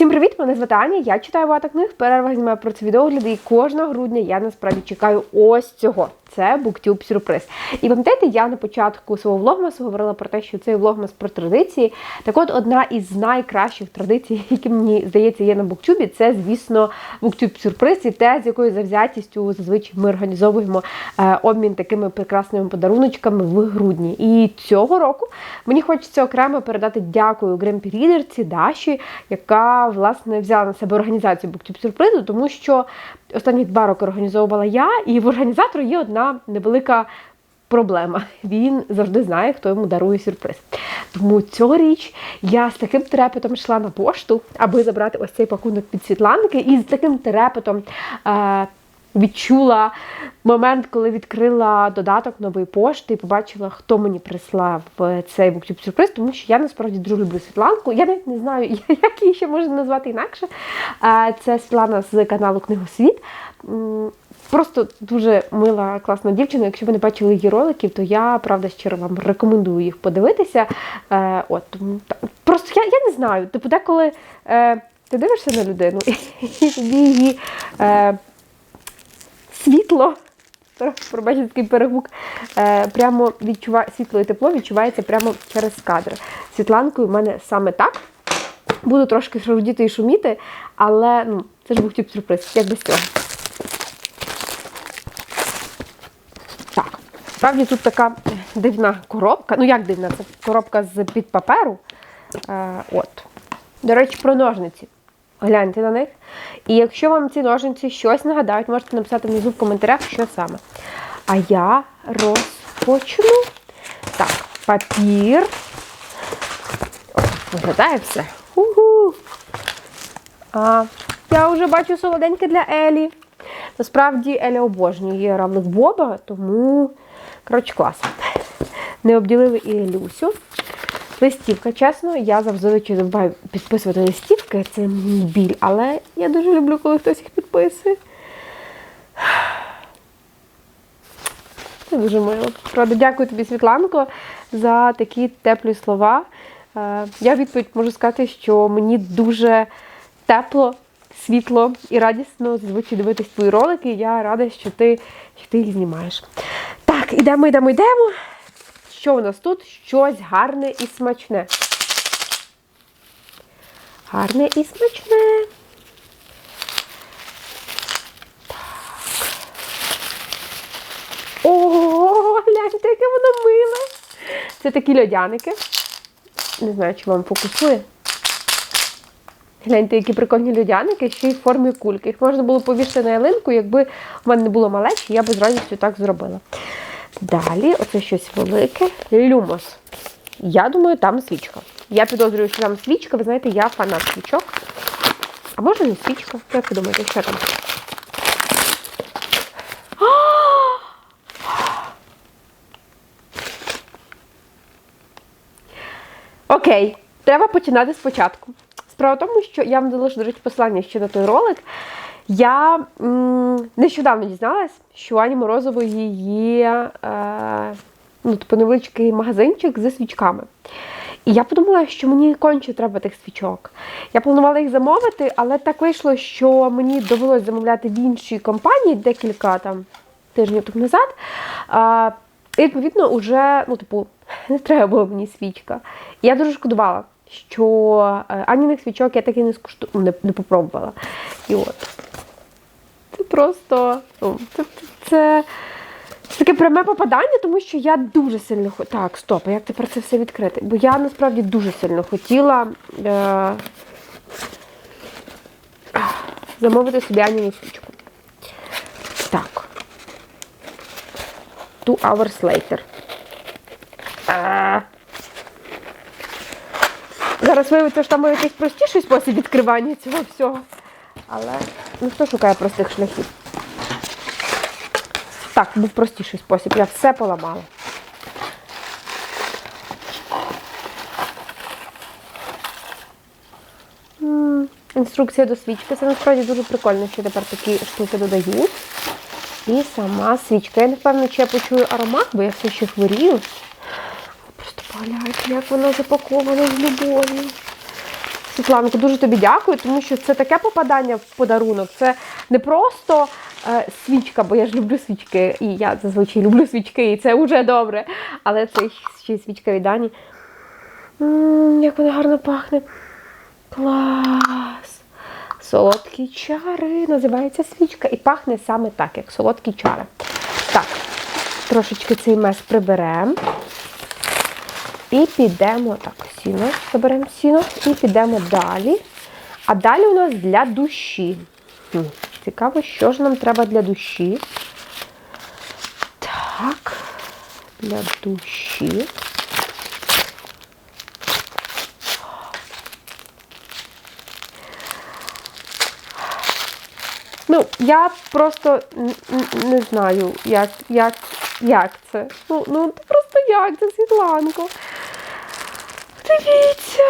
Всім привіт! Мене звати Аня, я читаю багато книг, перерва зніме про це відеогляди, і кожного грудня я насправді чекаю ось цього. Це BookTube сюрприз. І пам'ятаєте, я на початку свого влогмасу говорила про те, що цей влогмас про традиції. Так от, одна із найкращих традицій, які мені здається є на BookTube, це, звісно, BookTube сюрприз і те, з якою завзятістю зазвичай ми організовуємо е, обмін такими прекрасними подаруночками в грудні. І цього року мені хочеться окремо передати дякую Гремпі Рідерці Даші, яка власне взяла на себе організацію BookTube сюрпризу, тому що останні два роки організовувала я, і в організатора є одна невелика проблема. Він завжди знає, хто йому дарує сюрприз. Тому цьогоріч я з таким трепетом йшла на пошту, аби забрати ось цей пакунок під Світланки, і з таким трепетом. Е- Відчула момент, коли відкрила додаток нової пошти і побачила, хто мені прислав е, цей BookTube сюрприз, тому що я насправді дуже люблю Світланку. Я навіть не знаю, як її ще можна назвати інакше. Це Світлана з каналу Книгосвіт. Просто дуже мила, класна дівчина. Якщо ви не бачили її роликів, то я правда щиро вам рекомендую їх подивитися. Е, от просто я, я не знаю. Типу, деколи е, ти дивишся на людину і тобі її. Е, світло. Пробачте такий перегук. Е, прямо відчуває світло і тепло відчувається прямо через кадр. Світланкою в мене саме так. Буду трошки шарудіти і шуміти, але ну, це ж був тип сюрприз, як без цього. Так, справді тут така дивна коробка. Ну як дивна, це коробка з під паперу. Е, от. До речі, про ножниці. Гляньте на них. І якщо вам ці ножниці щось нагадають, можете написати внизу в коментарях, що саме. А я розпочну. Так, папір. О, виглядає все. Угу. А, я вже бачу солоденьке для Елі. Насправді Еля обожнює равлик Боба, тому, коротше, клас. Не обділили і Елюсю. Листівка, чесно, я завжди забуваю підписувати листівки, це мій біль, але я дуже люблю, коли хтось їх підписує. Це дуже мило. Правда, дякую тобі, Світланко, за такі теплі слова. Е, Я відповідь можу сказати, що мені дуже тепло, світло і радісно зазвичай дивитись твої ролики. Я рада, що ти, що ти їх знімаєш. Так, ідемо, йдемо, йдемо. Що у нас тут? Щось гарне і смачне. Гарне і смачне. Так. О, гляньте, яке воно миле. Це такі льодяники. Не знаю, чи вам фокусує. Гляньте, які прикольні льодяники, ще й в формі кульки. Їх можна було повісити на ялинку, якби в мене не було малечі, я б з радістю так зробила. Далі, оце щось велике. Люмос. Я думаю, там свічка. Я підозрюю, що там свічка. Ви знаєте, я фанат свічок. А може не свічка? Як ви думаєте, що там? Окей, треба починати спочатку. Справа в тому, що я вам залишу, до речі, посилання ще на той ролик. Я м, нещодавно дізналась, що Ані Морозової є е, ну, типу, невеличкий магазинчик зі свічками. І я подумала, що мені конче треба тих свічок. Я планувала їх замовити, але так вийшло, що мені довелося замовляти в іншій компанії декілька там тижнів тому назад. А, і відповідно, вже, ну, типу, не треба було мені свічка. І я дуже шкодувала, що е, аніних свічок я так і не скушту... не, не попробувала. І от. Це просто. Ну, це, це, це таке пряме попадання, тому що я дуже сильно хотіла. Так, стоп, а як тепер це все відкрити? Бо я насправді дуже сильно хотіла е... замовити собі Аніну свічку. Так. Two hours later. А. Зараз виявиться, що там якийсь простіший спосіб відкривання цього всього. Але ну хто шукає простих шляхів? Так, був простіший спосіб. Я все поламала. Інструкція до свічки. Це насправді дуже прикольно, що тепер такі штуки додають. І сама свічка. Я не впевнена, чи я почую аромат, бо я все ще хворію. Просто погляньте, як вона запакована з любов'ю. Світланко, дуже тобі дякую, тому що це таке попадання в подарунок. Це не просто свічка, бо я ж люблю свічки, і я зазвичай люблю свічки, і це вже добре. Але це ще й свічка від Дані. М, як вона гарно пахне. Клас! Солодкі чари. Називається свічка. І пахне саме так, як солодкі чари. Так, трошечки цей мес приберемо. І підемо, так, сіно, заберемо сіно і підемо далі. А далі у нас для душі. Цікаво, що ж нам треба для душі. Так, для душі. Ну, я просто не знаю, як, як, як це. Ну, ну просто як це, Світланко. Дивіться.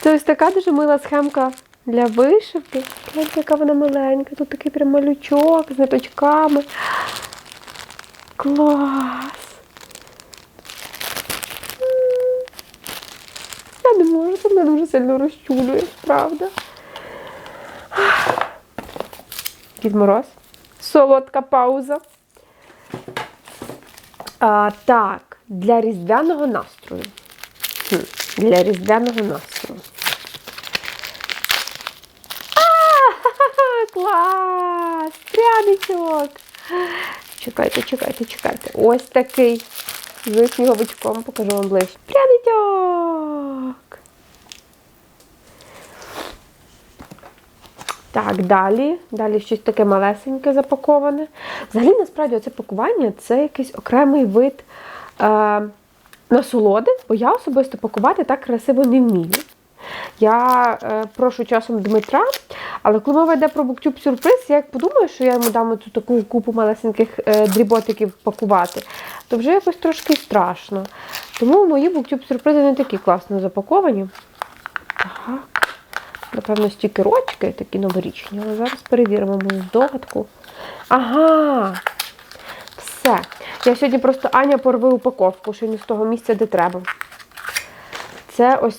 Це ось така дуже мила схемка для вишивки. Гляньте, яка вона маленька. Тут такий прям малючок з ниточками. Клас. Я не можу, це мене дуже сильно розчулює, правда. Дід Мороз. Солодка пауза. А, так, для різдвяного настрою. Хм, Для різдвяного настрою. А, ха-ха-ха, клас! Пряничок! Чекайте, чекайте, чекайте. Ось такий. З сніговичком покажу вам ближче. Пряничок! Так, далі. Далі щось таке малесеньке запаковане. Взагалі, насправді, це пакування це якийсь окремий вид е, насолоди, бо я особисто пакувати так красиво не вмію. Я е, прошу часом Дмитра, але коли мова йде про BookTube сюрприз, я як подумаю, що я йому дам цю таку купу малесеньких е, дріботиків пакувати, то вже якось трошки страшно. Тому мої BookTube сюрпризи не такі класно запаковані. Так. Напевно, стікерочки такі новорічні, але зараз перевіримо мою здогадку. Ага, все. Я сьогодні просто Аня порви упаковку, що не з того місця, де треба. Це ось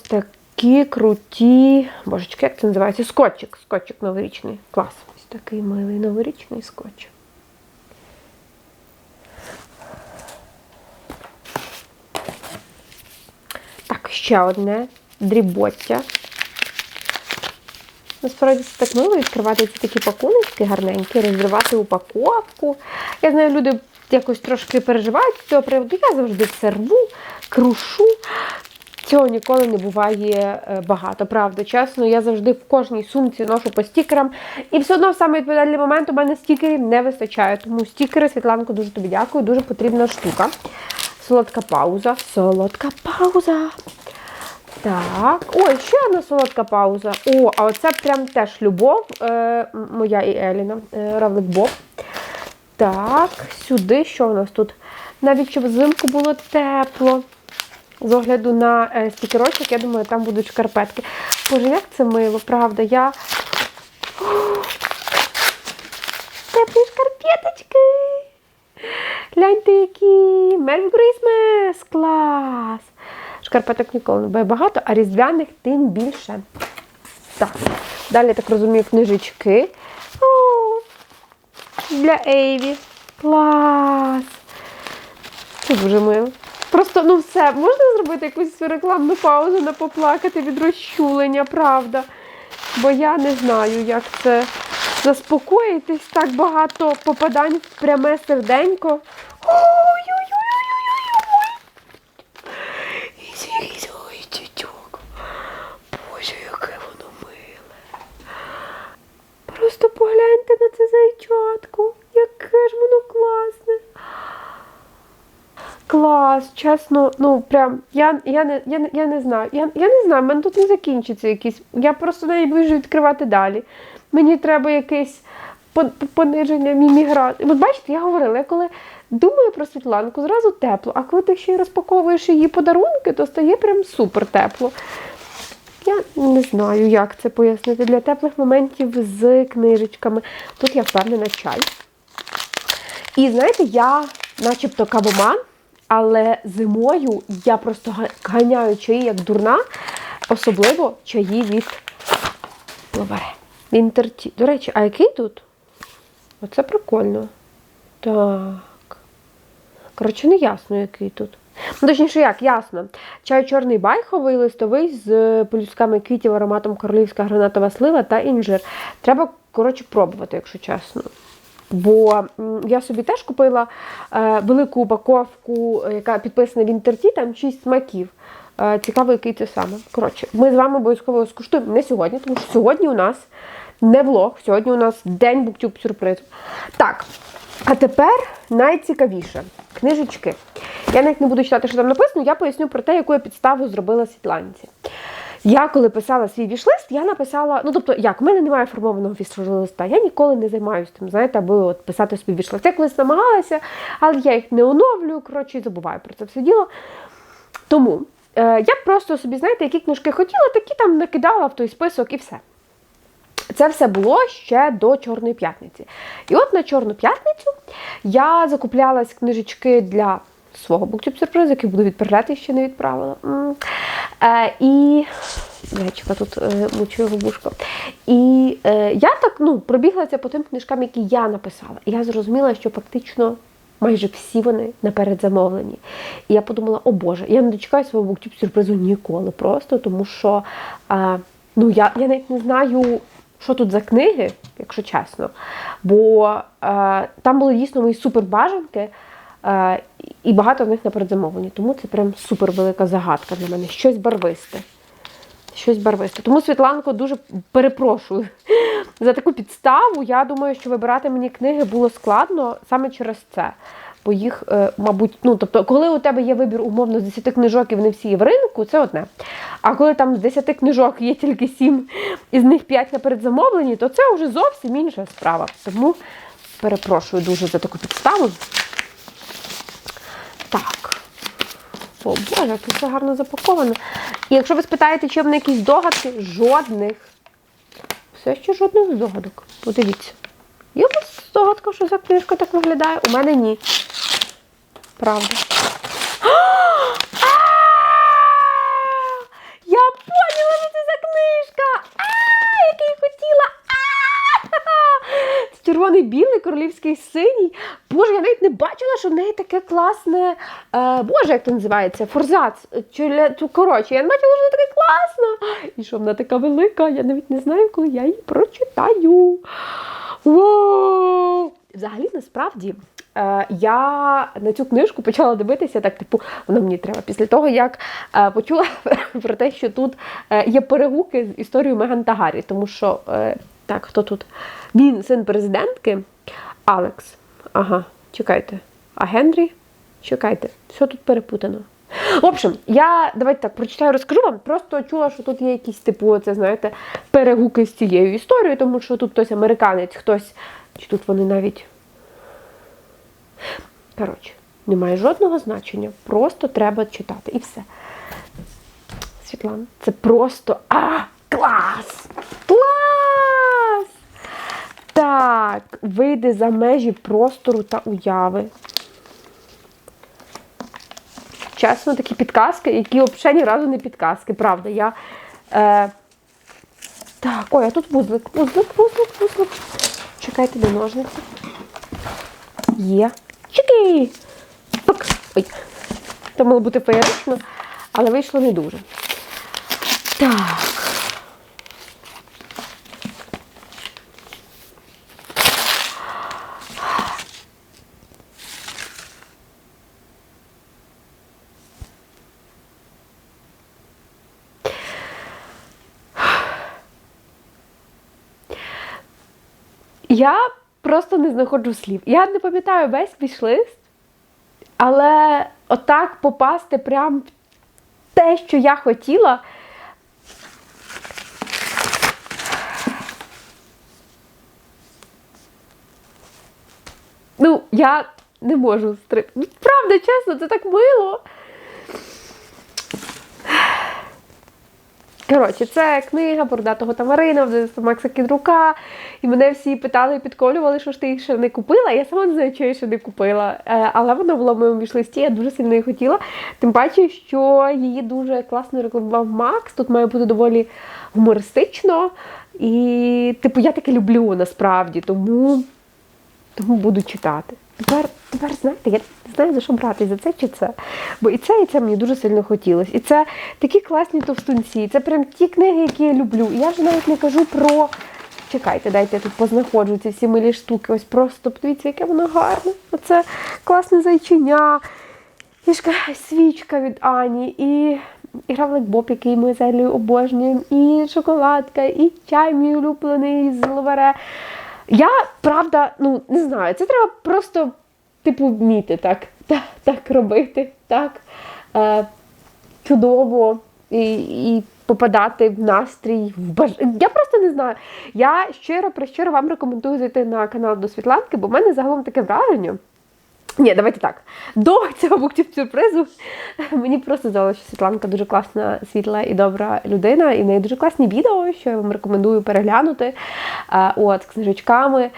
такі круті. Божечки, як це називається? Скотчик. Скотчик новорічний. Клас. Ось такий милий новорічний скотч. Так, ще одне дрібоття. Насправді це так мило відкривати ці такі пакуночки гарненькі, розривати упаковку. Я знаю, люди якось трошки переживають з цього приводу. Я завжди все рву, крушу. Цього ніколи не буває е, багато, правда. Чесно, я завжди в кожній сумці ношу по стікерам. І все одно в самий відповідальний момент у мене стікерів не вистачає. Тому стікери, Світланко, дуже тобі дякую, дуже потрібна штука. Солодка пауза. Солодка пауза. Так, ой, ще одна солодка пауза. О, а оце прям теж любов. Е, моя і Еліна, е, Равлик Боб. Так, сюди що у нас тут? Навіть щоб взимку було тепло. З огляду на е, стікерочок, я думаю, там будуть шкарпетки. Боже, як це мило, правда. Я. Теплі шкарпеточки. Гляньте, які. Merry Christmas! Клас! Шкарпеток ніколи не буває багато, а різдвяних тим більше. Так, далі, я так розумію, книжечки. О, для Ейві. Клас! Це дуже мило. Просто, ну все, можна зробити якусь рекламну паузу не поплакати від розчулення, правда? Бо я не знаю, як це заспокоїтись так багато попадань в пряме серденько. Ой-ой-ой-ой-ой-ой! Ой, дітьок. Боже, яке воно миле. Просто погляньте на це зайчатку. Яке ж воно класне. Клас, чесно, ну прям я, я, не, я, я не знаю. Я, я не знаю, мене тут не закінчиться якийсь. Я просто навіть боюсь відкривати далі. Мені треба якесь пониження міміград. От бачите, я говорила, я коли думаю про Світланку, зразу тепло, а коли ти ще й розпаковуєш її подарунки, то стає прям супер тепло. Я не знаю, як це пояснити для теплих моментів з книжечками. Тут я впевнена чай. І знаєте, я начебто кавоман, але зимою я просто ганяю чаї як дурна. Особливо чаї від Ловаре. Вінтерті. До речі, а який тут? Оце прикольно. Так. Коротше, не ясно, який тут. Ну, точніше, як, ясно. Чай чорний байховий, листовий з полюсками квітів, ароматом королівська гранатова слива та інжир. Треба, коротше, пробувати, якщо чесно. Бо я собі теж купила е, велику упаковку, е, яка підписана в інтерті, там 6 смаків. Е, цікаво, який це саме. Коротше, ми з вами обов'язково скуштуємо не сьогодні, тому що сьогодні у нас не влог, сьогодні у нас день буктюб сюрпризу. Так, а тепер найцікавіше книжечки. Я навіть не буду читати, що там написано, я поясню про те, яку я підставу зробила світланці. Я коли писала свій вішлист, я написала, ну тобто, як, у мене немає формованого вішлиста, я ніколи не займаюся тим, знаєте, аби от писати собі вішлист. Я колись намагалася, але я їх не оновлюю, коротше, і забуваю про це все діло. Тому е, я просто собі, знаєте, які книжки хотіла, такі там накидала в той список і все. Це все було ще до Чорної п'ятниці. І от на Чорну п'ятницю я закуплялась книжечки для свого буктюб сюрпризу, який буду відправляти, ще не відправила. Е, і Зайчика тут е, мучує бабушка. І е, я так ну, пробіглася по тим книжкам, які я написала. І я зрозуміла, що фактично майже всі вони на передзамовлені. І я подумала, о Боже, я не дочекаю свого буктюб сюрпризу ніколи. Просто тому що е, ну, я, я навіть не знаю, що тут за книги, якщо чесно. Бо е, там були дійсно мої супербажанки. Е, і багато з них на передзамовлені. Тому це прям супер велика загадка для мене. Щось барвисте. Щось барвисте. Тому, Світланко, дуже перепрошую за таку підставу. Я думаю, що вибирати мені книги було складно саме через це. Бо їх, е, мабуть, ну тобто, коли у тебе є вибір умовно з 10 книжок і вони всі є в ринку, це одне. А коли там з 10 книжок є тільки 7, із них 5 на передзамовлені, то це вже зовсім інша справа. Тому перепрошую дуже за таку підставу. Так. О, Боже, як все гарно запаковано. І якщо ви спитаєте, чи в мене якісь догадки, жодних. Все ще жодних здогадок. Подивіться. Є у вас здогадка, що ця книжка так виглядає? У мене ні. Правда. Червоний білий, королівський синій. Боже, я навіть не бачила, що в неї таке класне. Е, Боже, як це називається? Форзац. Чи Коротше, я не бачила, що вона така класна. І що вона така велика, я навіть не знаю, коли я її прочитаю. Вау! Взагалі, насправді. е, Я на цю книжку почала дивитися, так, типу, воно мені треба. Після того, як е, почула про те, що тут е, є перегуки з історією Меган та тому що е, так, хто тут? Він син президентки Алекс. Ага, чекайте. А Генрі? Чекайте, все тут перепутано. В общем, я давайте так прочитаю, розкажу вам. Просто чула, що тут є якісь типу, це знаєте, перегуки з цією історією, тому що тут хтось американець, хтось. Чи тут вони навіть. Коротше, немає жодного значення. Просто треба читати. І все. Світлана, це просто. А! Клас! Клас! Так, вийде за межі простору та уяви. Чесно, такі підказки, які взагалі ні разу не підказки, правда. Я, е, Так, ой, а тут вузлик, вузлик, вузлик, вузлик. Чекайте, де ножниці. Є. Чики! Пак! Ой. Це мало бути феєрично, але вийшло не дуже. Так. Я просто не знаходжу слів. Я не пам'ятаю весь вішлист, але отак попасти прям в те, що я хотіла. Ну, я не можу стри... Ну, Правда, чесно, це так мило. Коротше, це книга Бородатого Тамарина, Макса Кідрука. І мене всі питали, підколювали, що ж ти їх ще не купила. Я сама не знаю, чого я ще не купила. Е, Але вона була в моєму вішлисті, я дуже сильно її хотіла. Тим паче, що її дуже класно рекламував Макс. Тут має бути доволі гумористично. І, типу, я таке люблю насправді, тому, тому буду читати. Тепер, тепер знаєте, я не знаю, за що брати, за це чи це. Бо і це, і це мені дуже сильно хотілося. І це такі класні товстунці, це прям ті книги, які я люблю. І я вже навіть не кажу про. Чекайте, дайте я тут познаходжу ці всі милі штуки. Ось просто подивіться, яке воно гарне. Оце класне зайчиня, ж свічка від Ані, і, і гравлик Боб, який ми з Елею обожнюємо, і шоколадка, і чай мій улюблений з ловере. Я, правда, ну не знаю, це треба просто, типу, вміти так, так, так робити, так е, чудово і, і попадати в настрій, в баж... Я просто не знаю. Я щиро прищиро вам рекомендую зайти на канал до Світланки, бо в мене загалом таке враження. Ні, давайте так. До цього буктів сюрпризу мені просто здалося, що Світланка дуже класна, світла і добра людина, і в неї дуже класні відео, що я вам рекомендую переглянути. От, з книжечками.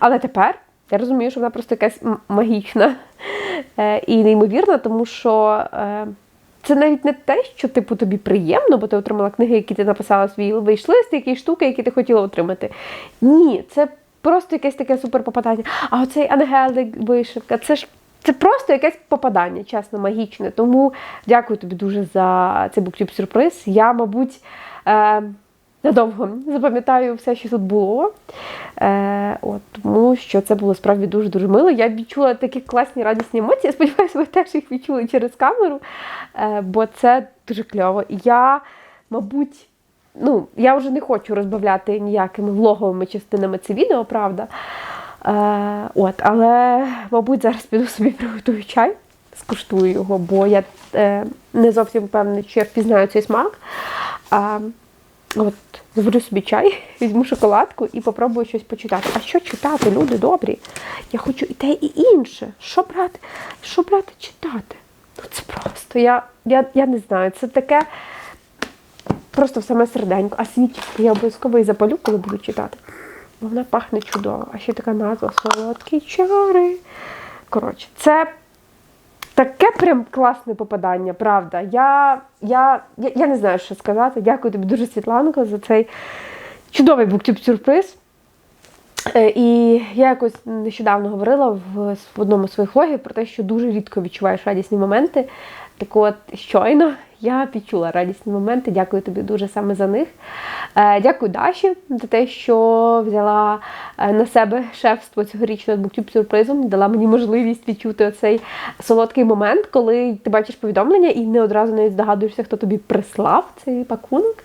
Але тепер я розумію, що вона просто якась магічна е, і неймовірна, тому що. Е, це навіть не те, що типу тобі приємно, бо ти отримала книги, які ти написала свій вийшлист, якісь штуки, які ти хотіла отримати. Ні, це просто якесь таке супер попадання. А оцей ангелик вишивка, це ж це просто якесь попадання, чесно, магічне. Тому дякую тобі дуже за цей буктюб сюрприз. Я, мабуть, е, надовго запам'ятаю все, що тут було. Е, от, тому що це було справді дуже-дуже мило. Я відчула такі класні радісні емоції. Сподіваюся, ви теж їх відчули через камеру, е, бо це дуже кльово. Я, мабуть, ну, я вже не хочу розбавляти ніякими влоговими частинами це відео, правда. Е, от, але, мабуть, зараз піду собі приготую чай, скуштую його, бо я е, не зовсім впевнена, чи я впізнаю цей смак. А, от, заварю собі чай, візьму шоколадку і попробую щось почитати. А що читати, люди добрі? Я хочу і те, і інше. Що брати? Що брати читати? Ну це просто. Я, я, я не знаю, це таке просто в саме серденько. А свічку я обов'язково і запалю, коли буду читати. Бо вона пахне чудово. А ще така назва солодкі чари. Коротше, це таке прям класне попадання, правда. Я, я, я, я не знаю, що сказати. Дякую тобі дуже, Світланко, за цей чудовий буктюб сюрприз. Е, І я якось нещодавно говорила в, в одному з своїх влогів про те, що дуже рідко відчуваєш радісні моменти. Так от щойно я відчула радісні моменти. Дякую тобі дуже саме за них. Е, Дякую Даші за те, що взяла е, на себе шефство цьогорічного буктюб сюрпризом, дала мені можливість відчути оцей солодкий момент, коли ти бачиш повідомлення і не одразу навіть здогадуєшся, хто тобі прислав цей пакунок.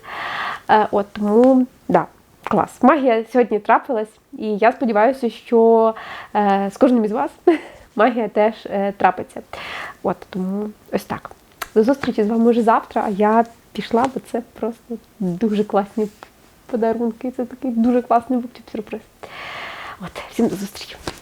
Е, От тому, да. Клас. Магія сьогодні трапилась, і я сподіваюся, що з кожним із вас магія теж трапиться. От тому ось так. До зустрічі з вами вже завтра, а я пішла, бо це просто дуже класні подарунки. Це такий дуже класний буктюб сюрприз. От, всім до зустрічі.